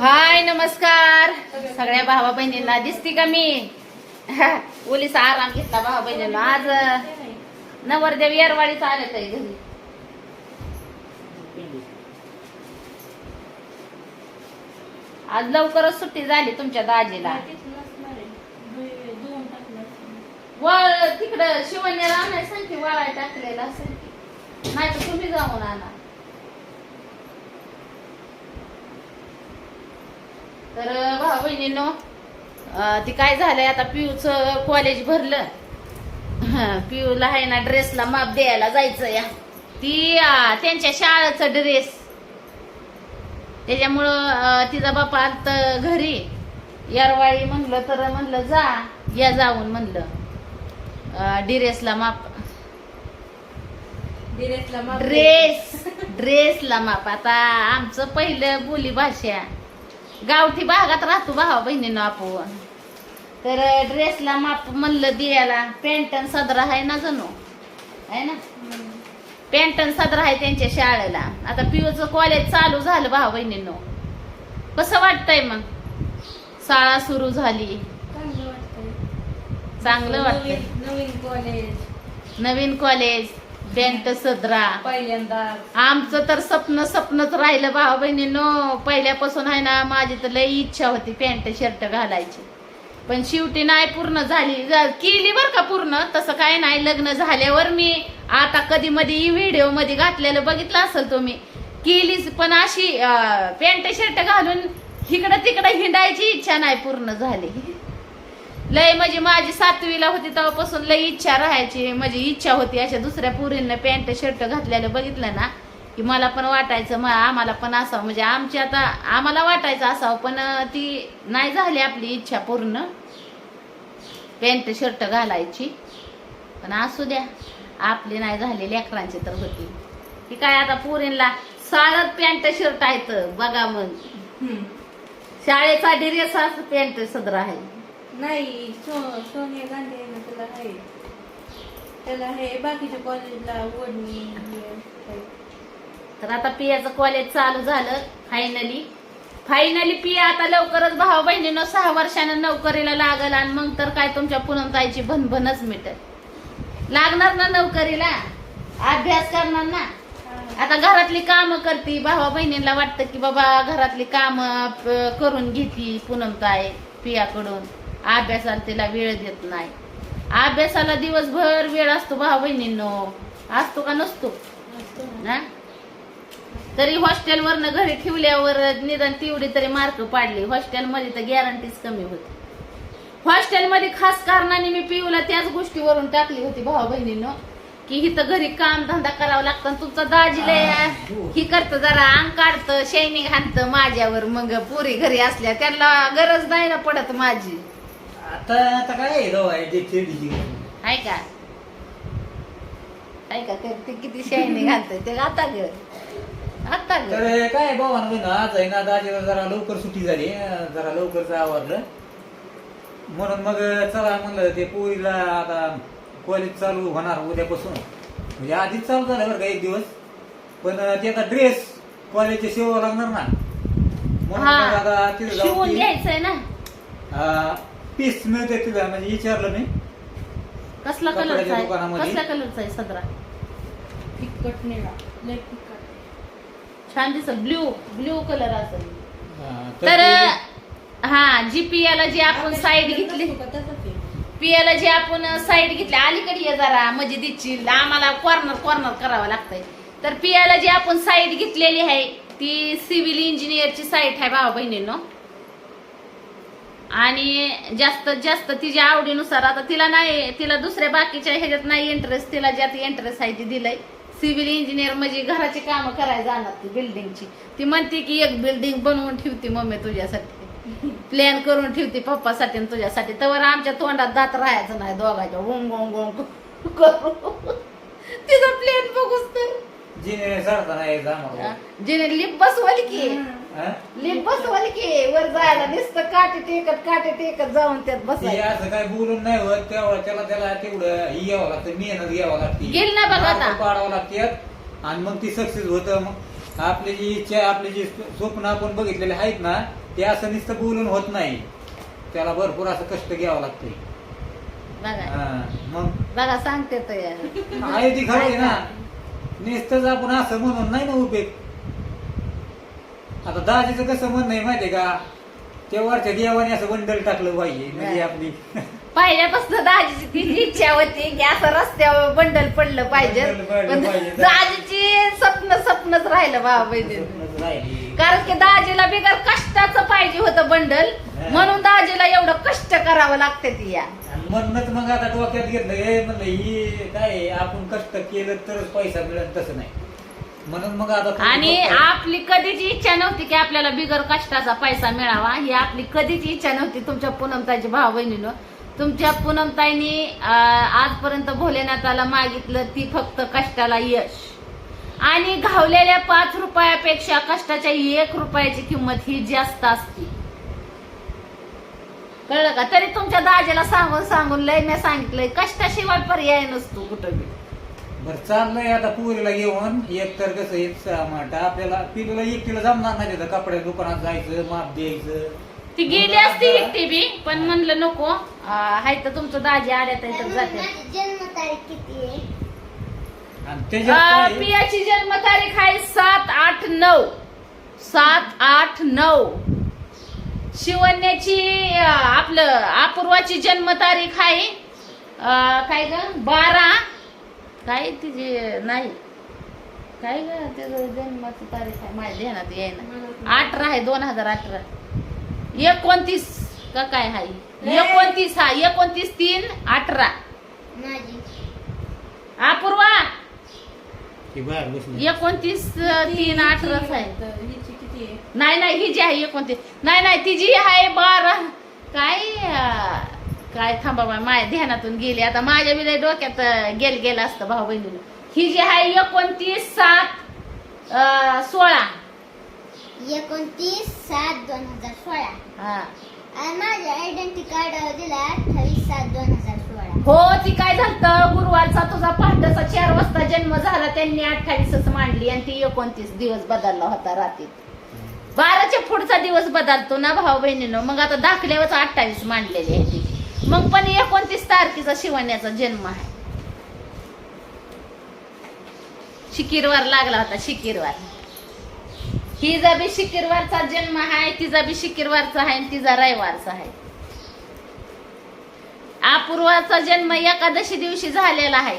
हाय नमस्कार. सगळ्या भावा बहिणींना दिसती का मी? ओलीचा आराम घेतला भावा बहिणींना आज नवरदेव येरवाडीच आले ताई घरी. आज लवकरच सुट्टी झाली तुमच्या दाजीला. वळ तिकडं शिवण्याला आणायला सांगते वळाय टाकलेला असेल. नाही तर तुम्ही जाऊन आणा. तर भाऊ बहिणींनो ती काय झालंय आता पियूच कॉलेज भरलं. पियूला आहे ना ड्रेसला माप द्यायला जायचं या ती त्यांच्या शाळेचा ड्रेस त्याच्यामुळं तिचा बापा आलत घरी. यारवाळी म्हणलं तर म्हणलं जा या जाऊन म्हणलं. ड्रेसला माप. ड्रेस ड्रेसला माप. आता आमचं पहिलं बोली भाषा. गावठी भागात राहतो भावा बहिणीनं आपण. तर ड्रेसला माप म्हणलं द्यायला पॅन्ट आणि सदरा आहे ना जणू? आहे ना? आणि सदरा आहे त्यांच्या शाळेला. आता पिओचं कॉलेज चालू झालं भावा बहिणींनो. कसं वाटतंय मग? शाळा सुरू झाली. चांगलं वाटतंय. नवीन कॉलेज नवीन कॉलेज पॅन्ट सदरा पहिल्यांदा. आमचं तर स्वप्न स्वप्नच राहिलं भावा बहिणीनो. पहिल्यापासून आहे ना माझी तर लई इच्छा होती पॅन्ट शर्ट घालायची. पण शेवटी नाही पूर्ण झाली. केली बर का पूर्ण. तसं काय नाही लग्न झाल्यावर मी आता कधी मध्ये व्हिडिओमध्ये घातलेलं बघितलं असेल तुम्ही. केलीच पण अशी पॅन्ट शर्ट घालून इकडं तिकडं हिंडायची इच्छा नाही पूर्ण झाली. लय म्हणजे माझी सातवीला होती तेव्हापासून लय इच्छा राहायची. माझी इच्छा होती अशा दुसऱ्या पुरींना पॅन्ट शर्ट घातलेलं बघितलं ना की मला पण वाटायचं मग आम्हाला पण असावं. म्हणजे आमची आता आम्हाला वाटायचं असावं पण ती नाही झाली आपली इच्छा पूर्ण. पॅन्ट शर्ट घालायची. पण असू द्या आपली नाही झाली लेकरांची तर होती. ती काय आता पुरींला साळत पॅन्ट शर्ट आहेत बघा मग. शाळेचा ड्रेस असं पॅन्ट सदर आहे. नाही सो सोनिया गांधी आहे ना त्याला आहे त्याला आहे बाकीच्या कॉलेजला ओढणी हे. तर आता पियाचं कॉलेज चालू झालं फायनली फायनली पिया आता लवकरच भावा बहिणीनं सहा वर्षानं नोकरीला लागल आणि मग तर काय तुमच्या पुनमताईची भनभनच मिटल. लागणार ना नोकरीला? अभ्यास करणार ना? आता घरातली कामं करती भावा बहिणीला वाटतं की बाबा घरातली कामं प- करून घेतली पूनमताई पियाकडून. अभ्यासाला तिला वेळ देत नाही. अभ्यासाला दिवसभर वेळ असतो भावा बहिणींनो. असतो का नसतो? ना. ना तरी हॉस्टेलवरनं घरी ठेवल्यावर निदान तेवढी तरी मार्क पाडली. हॉस्टेलमध्ये तर गॅरंटीच कमी होती. हॉस्टेलमध्ये खास कारणाने मी पिऊला त्याच गोष्टीवरून टाकली होती भावा बहिणीनं की इथं घरी काम धंदा करावा लागतं तुमचा दाजीला ही करतं जरा अंग काढतं शैनिंग हाणतं माझ्यावर. मग पुरी घरी असल्या त्यांना गरज नाही ना पडत माझी. आता आता काय आहे राव आहे आहे का? आहे का? ते ते किती शैनिंग घालतंय? ते आता ग आता ग तर काय बाबा ना आज आहे ना दाजीला जरा लवकर सुट्टी झाली अं, जरा लवकरच आवडलं म्हणून मग चला म्हणलं ते पोरीला आता कॉलेज चालू होणार उद्यापासून. म्हणजे आधीच चालू झालं बरं का एक दिवस. पण ते आता ड्रेस कॉलेजचे शिवावं लागणार ना. म्हणून मग आता तिथं शिवून ती- घ्यायचंय ना. अं, पीस मिळते तिला म्हणजे विचारलं मी. कसला कलरचा आहे? दुकानामध्ये. कसल्या कलरचा आहे सदरा? फिक्कट निळा लय छान दिसत ब्ल्यू ब्ल्यू कलर असेल. तर ते- हा जी पियाला जी आपण साईड घेतली. पियाला जी आपण साईड घेतली अलीकडे ये जरा म्हणजे तिची आम्हाला कॉर्नर कॉर्नर करावं लागतंय. तर पियाला जी आपण साईड घेतलेली आहे ती सिव्हिल इंजिनियरची साईट आहे भावा बहिणींनो. आणि जास्त जास्त तिच्या आवडीनुसार आता तिला नाही तिला दुसऱ्या बाकीच्या ह्याच्यात नाही इंटरेस्ट तिला ज्यात इंटरेस्ट आहे ती दिलंय. सिव्हिल इंजिनियर म्हणजे घराची कामं करायला जाणार ती बिल्डिंगची ती म्हणते की एक बिल्डिंग बनवून ठेवते मम्मी तुझ्यासाठी. प्लॅन करून ठेवते पप्पासाठी आणि तुझ्यासाठी. तर आमच्या तोंडात दात राहायचं नाही दोघांच्या. ओंग ओंग ओंग करू तिचा प्लॅन बघूस तर. जिने सारखा नाही जाणार जिने लिप बसवली की हं? लिप बसवली की वर जायला नुसतं काटे टेकत काटे टेकत जाऊन त्यात ते बसायचं असं काय बोलून नाही होत. तेव्हा त्याला त्याला तेवढं हे घ्यावं लागतं मेहनत घ्यावं लागते. गेल ना बघ आता. पाडावं लागते. आणि मग ती सक्सेस होतं. मग आपली जी इच्छा आपली जी स्वप्न आपण बघितलेले आहेत ना ते असं नुसतं बोलून होत नाही. त्याला भरपूर असं कष्ट घ्यावं लागतंय बघा. हा, मग? बघा सांगते तर या. आहे ती खरं आहे ना. नुसतंच आपण असं म्हणून नाही ना उपयोग आता दाजीचं कसं म्हणणं आहे माहितीये का? त्या वरच्या देवाने असं बंडल टाकलं पाहिजे म्हणजे आपली. पहिल्यापासून दाजीची तिची इच्छा होती की असं रस्त्यावर बंडल पडलं पाहिजे. पण. दाजीची स्वप्न स्वप्नच राहिलं बाबा. कारण की दाजीला बिगर कष्टाचं पाहिजे होतं बंडल. म्हणून दाजीला एवढं कष्ट करावं लागते ती या म्हणूनच मग आता डोक्यात घेतलं हे म्हणलं ही काय आपण कष्ट केलं तरच पैसा मिळेल तसं नाही. म्हणून मग आता आणि आपली कधीच इच्छा नव्हती की आपल्याला बिगर कष्टाचा पैसा मिळावा. ही आपली कधीच इच्छा नव्हती तुमच्या पूनमताईची भाऊ बहिणीनं तुमच्या पूनमताईनी आजपर्यंत भोलेनाथाला मागितलं ती फक्त कष्टाला यश. आणि घावलेल्या पाच रुपयापेक्षा कष्टाच्या एक रुपयाची किंमत ही जास्त असते. कळलं का? तरी तुमच्या दाजीला सांगून सांगून लय मी सांगितलंय कष्टाशिवाय पर्याय नसतो कुठं बी. बरं चाललंय आता पुरीला घेऊन. एक तर कसं एक सामान आपल्याला पिलूला एकटीला जमणार नाही तिथं कपड्या दुकानात जायचं माप द्यायचं. ती गेली असती एकटी बी पण म्हणलं नको. हाय तर तुमचं दाजी आल्या तर जाते माझी जन्मतारीख किती आहे? आणि त्याच्यात काय आहे? पियाची जन्मतारीख आहे सात आठ नऊ. सात आठ नऊ. शिवण्याची आपलं अपूर्वाची जन्मतारीख आहे. काय ग? बारा. काय तिची नाही. काय ग? तिचं जन्माची तारीख आहे. माझ्या ध्यानात येईना अठरा आहे दोन हजार अठरा. एकोणतीस का काय आहे? एकोणतीस हा एकोणतीस तीन अठरा. अपूर्वा! एकोणतीस तीन अठराच आहे. नाही नाही ही जी आहे एकोणतीस. नाही नाही ती जी आहे बारा. काय काय थांबा माझ्या ध्यानातून गेली. आता माझ्या बी लय डोक्यात गेल गेलं असतं भाऊ बहिणीनं. ही जी आहे एकोणतीस सात सोळा. एकोणतीस सात दोन हजार सोळा. हा. आणि माझ्या आयडेंटिटी कार्ड दिला अठ्ठावीस सात दोन हजार सोळा. हो ती काय झालं गुरुवारचा तुझा पहाटेचा चार वाजता जन्म झाला. त्यांनी अठ्ठावीसच मांडली आणि ती एकोणतीस दिवस बदलला होता रात्रीत बाराच्या पुढचा दिवस बदलतो ना भाऊ बहिणीनं. मग आता दाखल्यावरच अठ्ठावीस मांडलेली आहे ती मग पण एकोणतीस तारखेचा शिवण्याचा जन्म आहे. शिकिरवार लागला होता शिकिरवार हिजा बी शिकिरवारचा जन्म आहे तिचा बी शिकिरवारचा आहे आणि तिचा रविवारचा आहे. अपूर्वाचा जन्म एकादशी दिवशी झालेला आहे.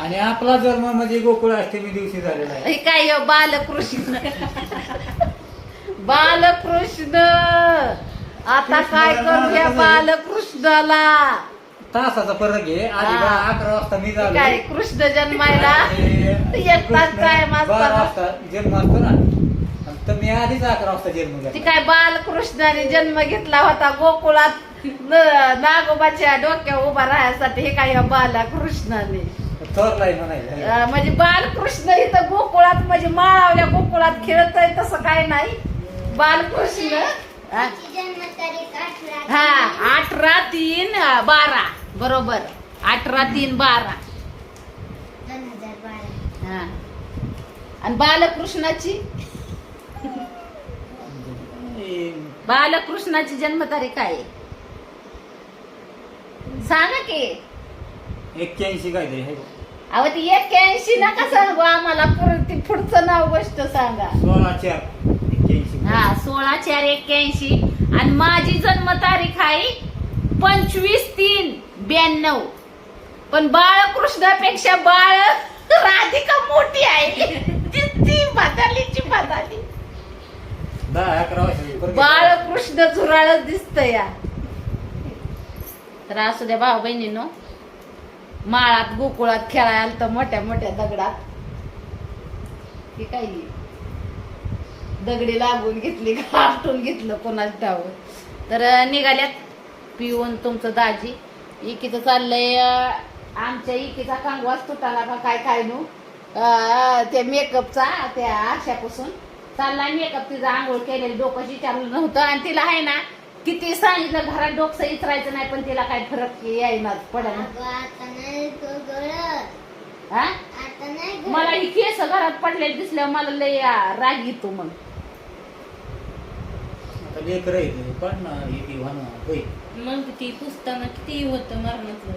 आणि आपला जन्म म्हणजे गोकुळ अष्टमी दिवशी झालेला आहे. हे काय बालकृष्ण? बालकृष्ण! आता काय करू या बालकृष्णाला? तासाचा फरक आहे. आधी हा. अकरा वाजता मी झालो काय कृष्ण जन्मायला? आणि एक तास कृष्ण बारा ना. वाजता जन्म असतो ना. आणि तर मी आधीच अकरा वाजता जन्म ती काय बालकृष्णाने जन्म घेतला होता गोकुळात न- नागोबाच्या डोक्या उभा राहण्यासाठी. हे काय बालकृष्णाने? म्हणायचं. अं, म्हणजे बालकृष्ण इथं गोकुळात म्हणजे माळावल्या गोकुळात खेळतय तसं काय नाही. बालकृष्ण हा? जन्मतारीख अठरा हा अठरा तीन अं, बारा. बरोबर. अठरा तीन बारा दोन हजार बारा. हा. आणि बालकृष्णाची? बालकृष्णाची जन्मतारीख काय आहे? सांगा की. एक्क्याऐंशी काय तरी आहे. अहो ती एक्क्याऐंशी नका सांगू आम्हाला परत ती पुढचं नाव गोष्ट सांगा. सोळा चार हा सोळा चार एक्क्याऐंशी. आणि माझी जन्मतारीख आहे पंचवीस तीन ब्याण्णव. पण बाळकृष्णापेक्षा बाळ राधिका मोठी आहे. ती ती दहा अकरा आहे. बाळकृष्ण झुराळच दिसत या. तर असू द्या भाऊ बहिणीनो माळात गोकुळात खेळायला तर मोठ्या मोठ्या दगडात. हे काय दगडी लागून घेतली का घेतलं कोणाच डाव तर निघाल्यात पिऊन तुमचं दाजी. इकीचं चाललंय आमच्या इकीचा कांगवाच तुटाला का काय काय नू? अं, त्या मेकअपचा त्या आशापासून. चाललाय मेकअप तिचा आंघोळ केलेली डोकं विचारलं नव्हतं. आणि तिला आहे ना किती सांगितलं घरात डोकं इचरायचं नाही पण तिला काय फरक गळत. हा? आता नाही गळत. मला ही केस घरात पडलेली दिसल्यावर मला लय राग येतो मग. आता लेकर आहे होय मग ती पुसताना किती होतं मरणाचं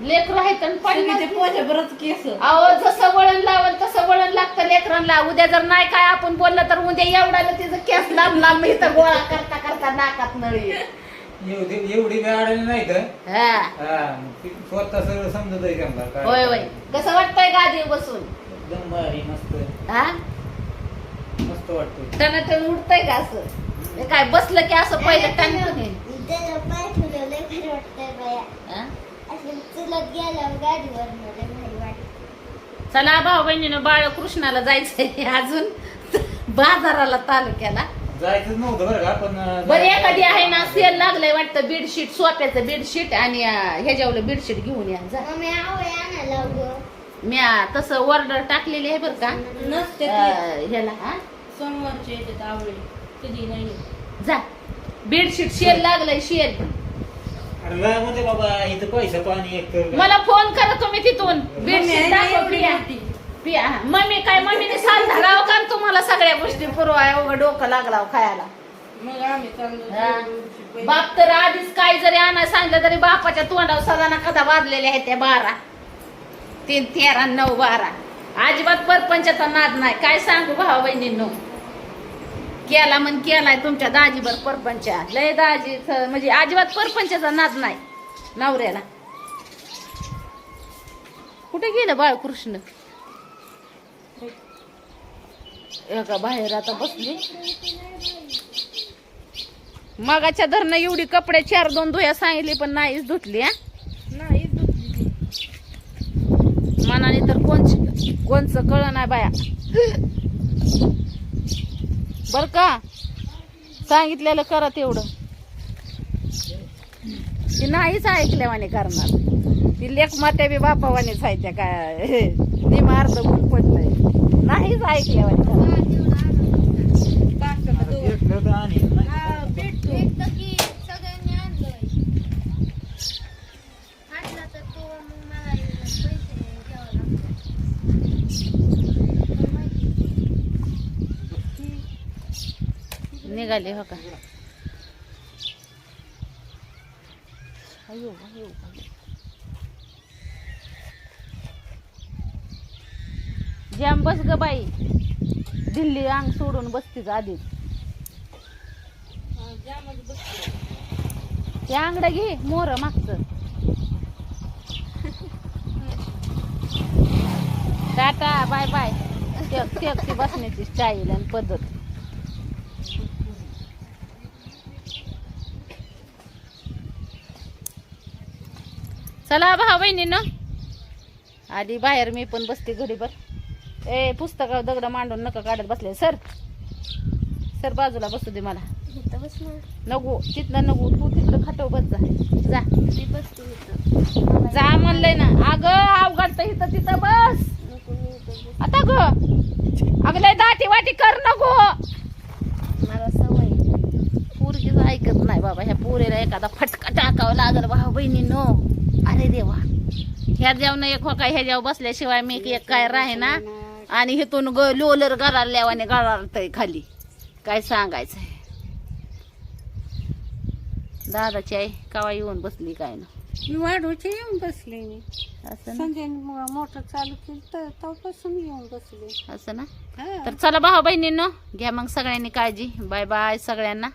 लेकरं आहेत आणि सगळे ते. पोच्याभरच केस. अहो जसं वळण लावल तसं वळण लागतं लेकरांना. उद्या जर नाही काय आपण बोललं तर उद्या एवढ्याला तिचं केस लांब लांब इथं गोळा करता करता नाकात नळी. एवढी एवढी वेळ अडली नाही तर हा. हा, ती स्वतः सगळं समजत आहे त्यांना काय. होय होय. कसं वाटतंय गादी बसून? एकदम भारी मस्त. हा? मस्त वाटतं टनाटन उडतंय का असं? हे काय बसलं की असं पहिलं टन त्याला पाय ठेवलं लय भारी वाटतंय बाया. चलत गेल्यावर गाडीवर लय भारी वाटत चला भाऊ बहिणीनं बाळ कृष्णाला जायचंय अजून. बाजाराला तालुक्याला. जायचं नव्हतं बरं का पण अं, बरं एखादी आहे. ना सेल लागलंय वाटतं बेडशीट सोप्याचं बेडशीट आणि अं, ह्याच्यावलं बेडशीट घेऊन या जा. मग मी आवळे आणायला लावलं मी अं, तसं ऑर्डर टाकलेली आहे बरं का. नसते ते. अं, ह्याला हा. सोमवारचे कधी नाही जा. बेडशीट शेल लागलंय शेल अरे लय बाबा इथं पैसा पाणी एक तर मला फोन करा तुम्ही तिथून. बेडशीट दाखव पिया. पिया मम्मी काय मम्मीने साल धराव का आणि तुम्हाला सगळ्या गोष्टी पुरवाय उघड डोकं लागलाव खायला? मग आम्ही हा. बाप तर आधीच काय जरी आणायला सांगितलं तरी बापाच्या तोंडावर सदाना कथा वाजलेल्या आहेत त्या बारा. तीन तेरा नऊ बारा. अजिबात परपंचाचा नाद नाही. काय सांगू भाऊ बहिणींनो केला म्हण केलाय तुमच्या दाजीवर परपंच. लय दाजी म्हणजे अजिबात परपंचाचा नाद नाही. नवऱ्याला. कुठे गेलं बाळकृष्ण? एका बाहेर आता बसली. मगाच्या धरणं एवढी कपडे चार दोन धुया सांगितली पण नाहीच धुतली हा. मनाने तर कोणच कोणचं कळ नाही बाया. बर का? सांगितलेलं करा तेवढं. ती नाहीच ऐकल्यावाने करणार. ती लेख मात्या बी बापावानेच आहे त्या काय निमार्थ गुण पडलंय. नाहीच ऐकल्यावाने करणार काष्टाला आता दोन. घेतलं तर आणि नाही. हा, भेटतो. भेटतं की सगळ्यांनी आणलंय आणलं तर तो मग मला पैसे घ्यावं लागतं निघाले हो का? अयो, अयो, जाम बस ग बाई. दिल्ली अंग सोडून बसतीच आधीच. ते आंगडं घे मोर मागचं. Tata bye bye. तेक तेक ती बसण्याची स्टाईल आणि पद्धत. चला भाऊ बहिणीनं आधी बाहेर मी पण बसते घडीभर ए पुस्तकावर दगड मांडून नका काढत बसले. सर सर बाजूला बसू दे मला. इथं बस ना. नको तिथनं नको तू तिकडं खाटव बस जा. जा. मी बसतो इथं. जा म्हणलंय ना. अगं अवघड तर इथं तिथं बस. नको मी इथं बस आता ग. अगं लय दाटी वाटी कर नको मला सवय पोरगीच ऐकत नाही बाबा. ह्या पोरीला एखादा फटका टाकावं लागल भाऊ बहिणी नो अरे देवा. ह्या जेवण एक हो काय ह्या जेव्हा बसल्याशिवाय मी एक काय राहे ना आणि हिथून ग लोलर गळाल्यावाने गळालतय खाली. काय सांगायचंय? दादाची आई कवा येऊन बसली काय ना? मी वाढवचे येऊन बसले मी. असं ना? संजय मोटर चालू केली तर तेव्हापासून येऊन बसले. असं ना? हा. तर चला भाऊ बहिणींनो घ्या मग सगळ्यांनी काळजी. बाय बाय सगळ्यांना.